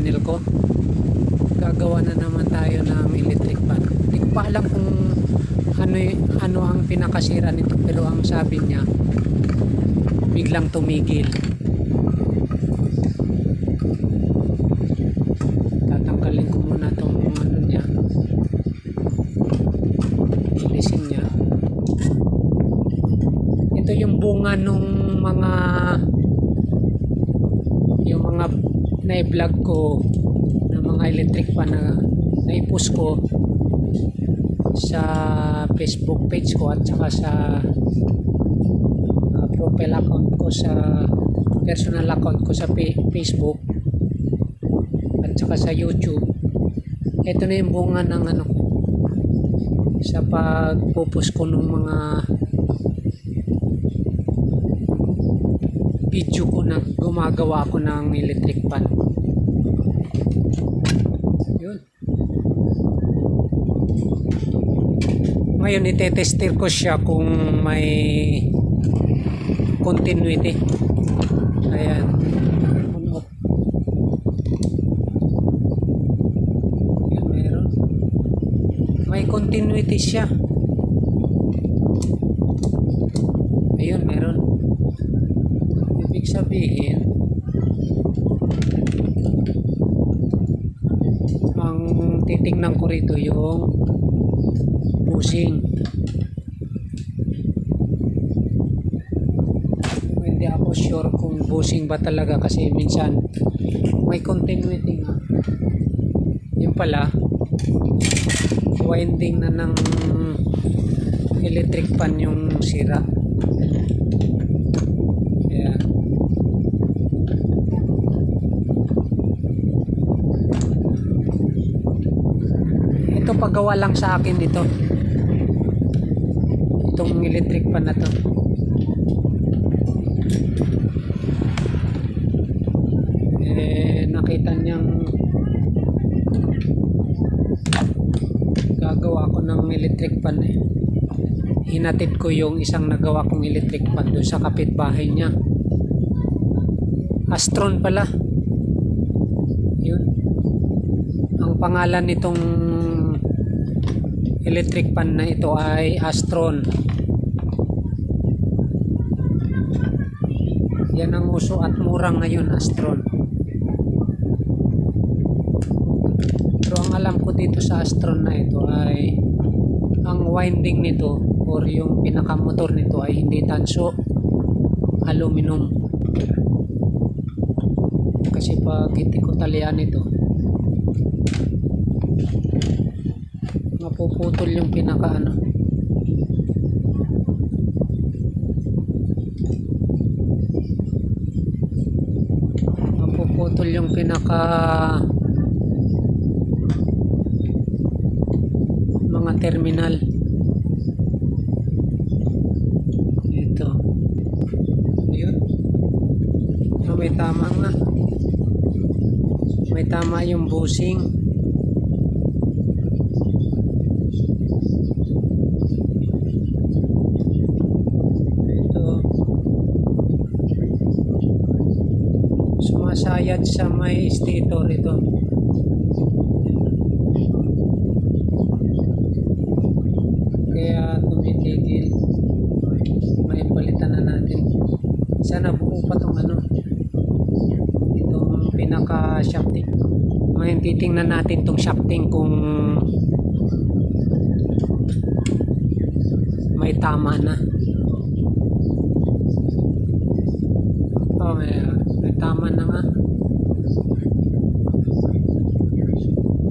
Channel ko. Gagawa na naman tayo ng electric fan. Hindi ko pa alam kung ano, ano ang pinakasira nito pero ang sabi niya biglang tumigil. Tatanggalin ko muna tong ano niya. Ilisin niya. Ito yung bunga nung mga yung mga na-vlog ko ng mga electric fan na naipost ko sa Facebook page ko at saka sa uh, profile account ko sa personal account ko sa Facebook at saka sa YouTube. Ito na yung bunga ng ano sa pagpupus ko ng mga video ko na gumagawa ako ng electric fan ngayon itetester ko siya kung may continuity. Ayan. May continuity siya. Ayun meron. Ibig sabihin ang titingnan ko rito yung busing hindi ako sure kung busing ba talaga kasi minsan may continuity nga. Yun pala winding na ng electric fan yung sira Ayan. Ito paggawa lang sa akin dito. Itong electric fan na to. Eh, nakita niyang gagawa ko ng electric fan eh. Hinatid ko yung isang nagawa kong electric fan doon sa kapitbahay niya. Astron pala. Yun. Ang pangalan nitong electric fan na ito ay Astron. Yan ang uso at mura ngayon Astron. Pero ang alam ko dito sa Astron na ito ay ang winding nito or yung pinakamotor nito ay hindi tanso aluminum kasi pag hindi ito mapuputol yung pinaka ano. Mapuputol yung pinaka mga terminal. Ito. Yun so, may tama nga. May tama yung busing ito sumasayad sa may stator ito kaya tumitigil. May palitan na natin. Sana buo pa tong ano itong pinaka shafting ngayon titingnan natin tong shafting kung may tama na. Oh may tama na nga.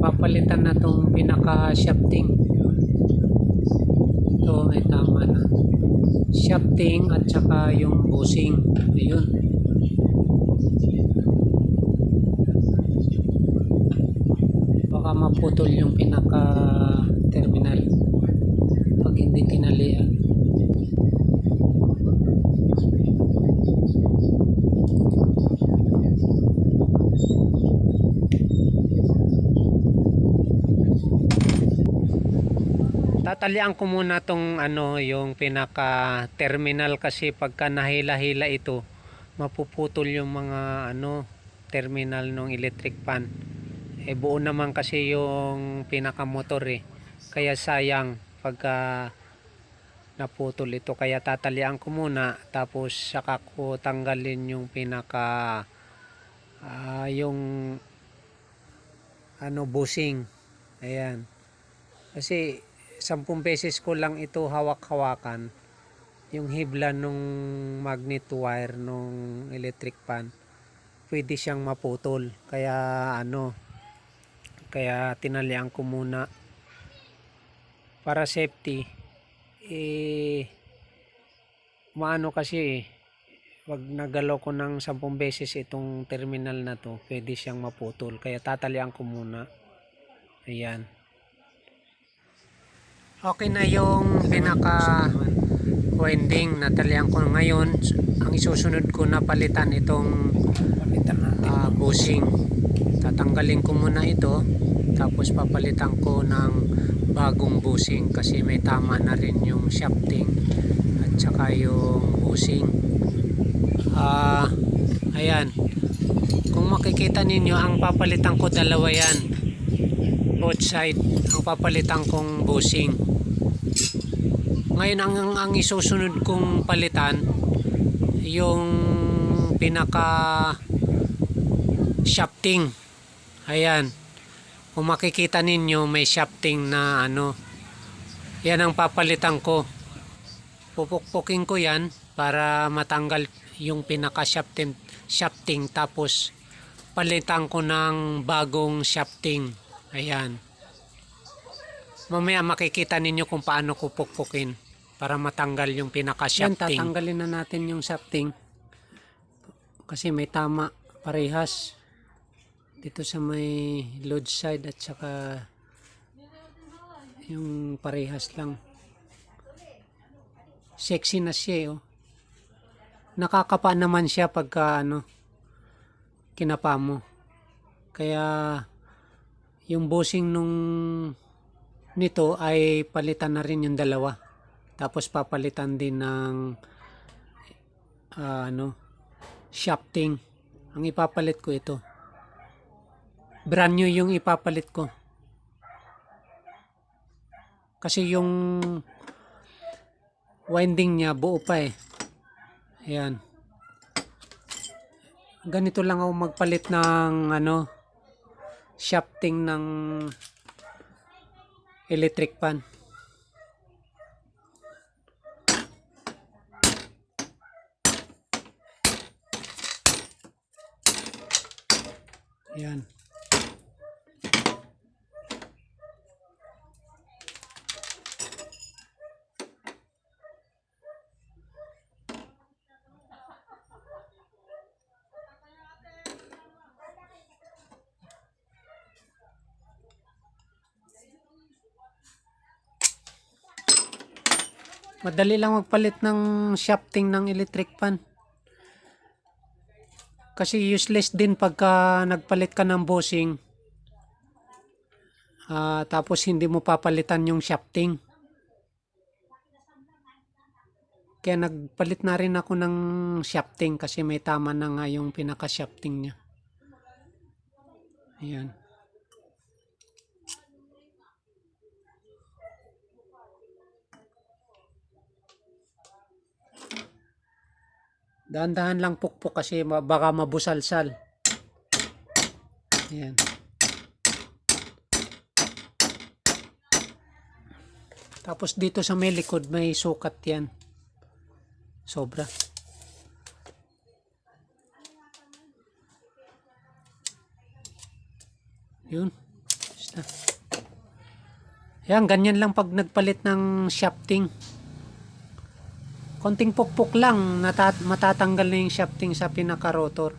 Papalitan na tong pinaka shafting ito may tama na. Shafting at saka yung busing. Ayun. Baka maputol yung pinaka terminal pag hindi tinalian tatalian ko muna tong ano yung pinaka terminal kasi pagka nahila-hila ito mapuputol yung mga ano terminal ng electric fan. Eh buo naman kasi yung pinakamotor eh. Kaya sayang pagka naputol ito. Kaya tatalian ko muna tapos saka ko tanggalin yung pinaka ah, yung ano busing. Ayan. Kasi sampung beses ko lang ito hawak-hawakan yung hibla nung magnet wire nung electric fan pwede siyang maputol. Kaya ano kaya tinalian ko muna. Para safety eh maano kasi eh wag nagalaw ko ng 10 beses itong terminal na to pwede siyang maputol. Kaya tatalian ko muna. Ayan okay na yung pinaka winding natalian ko ngayon. Ang isusunod ko na palitan itong ah, bushing. Tatanggalin ko muna ito tapos papalitan ko ng bagong bushing kasi may tama na rin yung shafting at saka yung bushing. Ah ayan. Kung makikita ninyo ang papalitan ko dalawa yan both side ang papalitan kong bushing ngayon ang, ang, ang isusunod kong palitan yung pinaka shafting. Ayan. Kung makikita ninyo may shafting na ano. Yan ang papalitan ko. Pupukpukin ko yan para matanggal yung pinaka shafting, shafting. Tapos palitan ko ng bagong shafting ayan mamaya makikita ninyo kung paano ko pukpukin para matanggal yung pinaka shafting. Yan, tatanggalin na natin yung shafting. Kasi may tama parehas dito sa may load side at saka yung parehas lang. Sexy na siya eh, oh. Nakakapa naman siya pagka ano kinapa mo. Kaya yung bossing nung nito ay palitan na rin yung dalawa. Tapos papalitan din ng ah, ano shafting. Ang ipapalit ko ito. Brand new yung ipapalit ko. Kasi yung winding niya buo pa eh. Ayan. Ganito lang ako magpalit ng ano shafting ng electric fan. Yan. Madali lang magpalit ng shafting ng electric fan. Kasi useless din pagka nagpalit ka ng bushing. Ah, tapos hindi mo papalitan yung shafting. Kaya nagpalit na rin ako ng shafting kasi may tama na nga yung pinaka-shafting niya. Ayan. Dahan-dahan lang pukpok kasi baka mabusalsal. Ayan. Tapos dito sa may likod may sukat yan. Sobra. Yun. Basta. Ayan, ganyan lang pag nagpalit ng shafting konting pukpok lang natat matatanggal na yung shafting sa pinaka rotor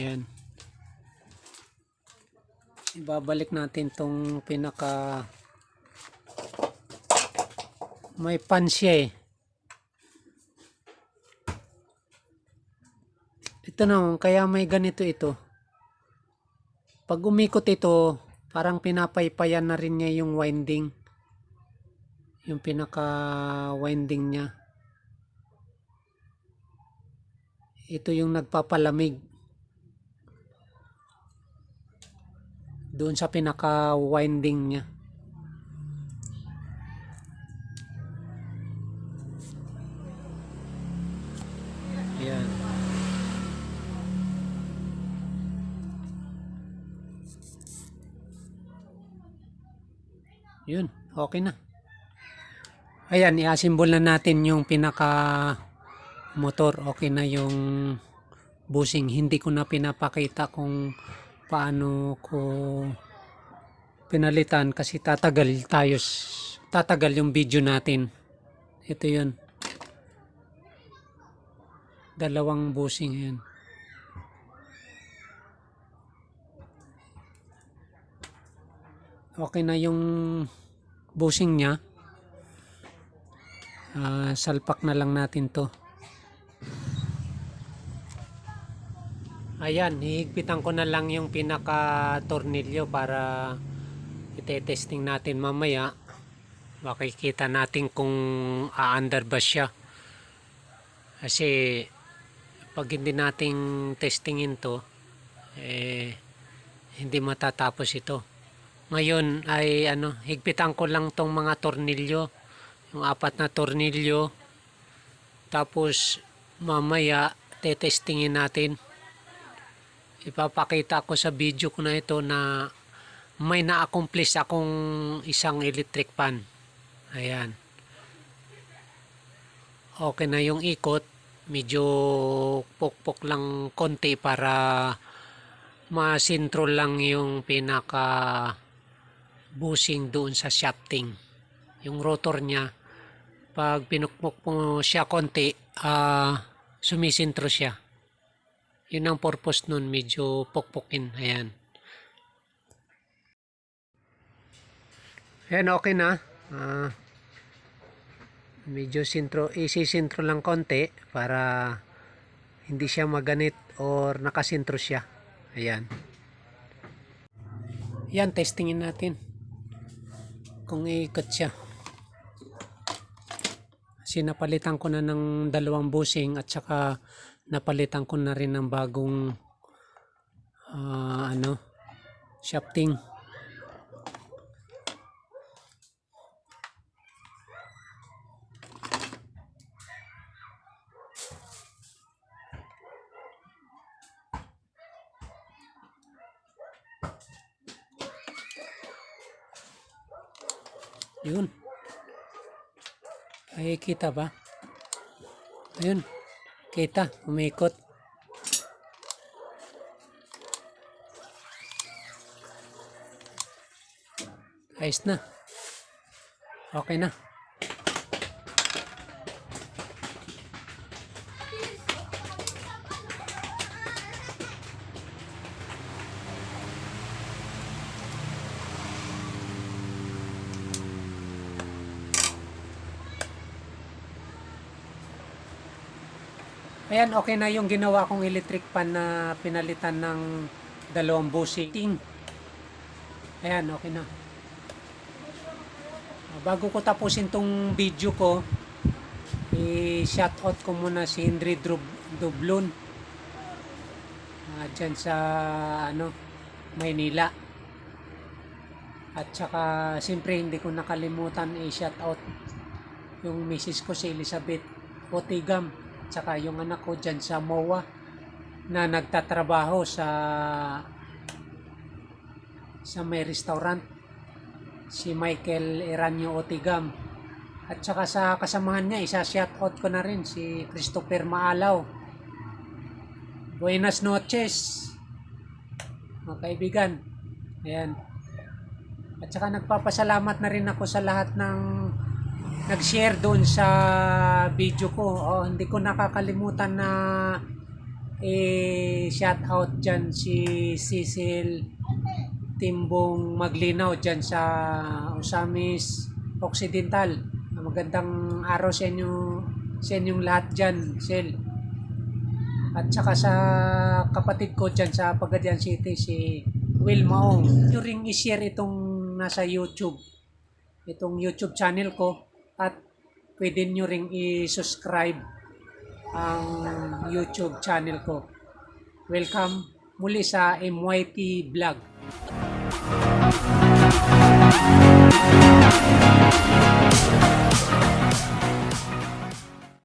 ayan. Ibabalik natin tong pinaka may pan siya eh. Ito na kaya may ganito ito. Pag umikot ito parang pinapaypayan na rin niya yung winding yung pinaka winding niya ito yung nagpapalamig. Doon sa pinaka-winding niya. Yan. Yun, okay na. Ayan, i-assemble na natin yung pinaka motor. Okay na yung busing. Hindi ko na pinapakita kung paano ko pinalitan kasi tatagal tayo tatagal yung video natin. Ito yun. Dalawang busing yan. Okay na yung busing niya. Ah, salpak na lang natin to. Ayan, hihigpitan ko na lang yung pinaka tornilyo para ite-testing natin mamaya. Makikita natin kung aandar ba siya. Kasi pag hindi nating testingin to, eh, hindi matatapos ito. Ngayon ay ano, higpitan ko lang tong mga tornilyo, yung apat na tornilyo. Tapos mamaya tetestingin natin. Ipapakita ko sa video ko na ito na may na-accomplish akong isang electric pan. Ayan. Okay na yung ikot. Medyo pokpok lang konti para masintro lang yung pinaka busing doon sa shafting. Yung rotor niya, pag pinukpok mo siya konti, ah sumisintro siya. Yun ang purpose nun, medyo pokpokin. Ayan. Ayan, okay na. Ah, medyo sintro, isi-sintro lang konti para hindi siya maganit or nakasintro siya. Ayan. Yan, testingin natin. Kung iikot siya. Kasi napalitan ko na ng dalawang busing at saka napalitan ko na rin ng bagong ah, ano shafting. Yun. Ay, kita ba? Ayun. Kita, umikot. Ayos na. Okay na. Ayan, okay na yung ginawa kong electric pan na pinalitan ng dalawang busing. Ayan, okay na. Bago ko tapusin tong video ko, i-shoutout ko muna si Henry Dublon. Dyan sa ano, Maynila. At saka, siyempre hindi ko nakalimutan i-shoutout yung misis ko si Elizabeth Otigam. Tsaka yung anak ko dyan sa MOA na nagtatrabaho sa sa may restaurant. Si Michael Eranio Otigam. At saka sa kasamahan niya isa shout out ko na rin si Christopher Maalaw. Buenas noches mga kaibigan. Ayan. At saka nagpapasalamat na rin ako sa lahat ng nag-share doon sa video ko. Oh, hindi ko nakakalimutan na eh, shout out dyan si Cecil Timbong Maglinaw dyan sa Usamis Occidental. Magandang araw sa inyo sa inyong lahat dyan, Sel. At saka sa kapatid ko dyan sa Pagadian City, si Will Maong. Nyo ring i-share itong nasa YouTube. Itong YouTube channel ko at pwede nyo ring i-subscribe ang YouTube channel ko. Welcome muli sa MYT Vlog.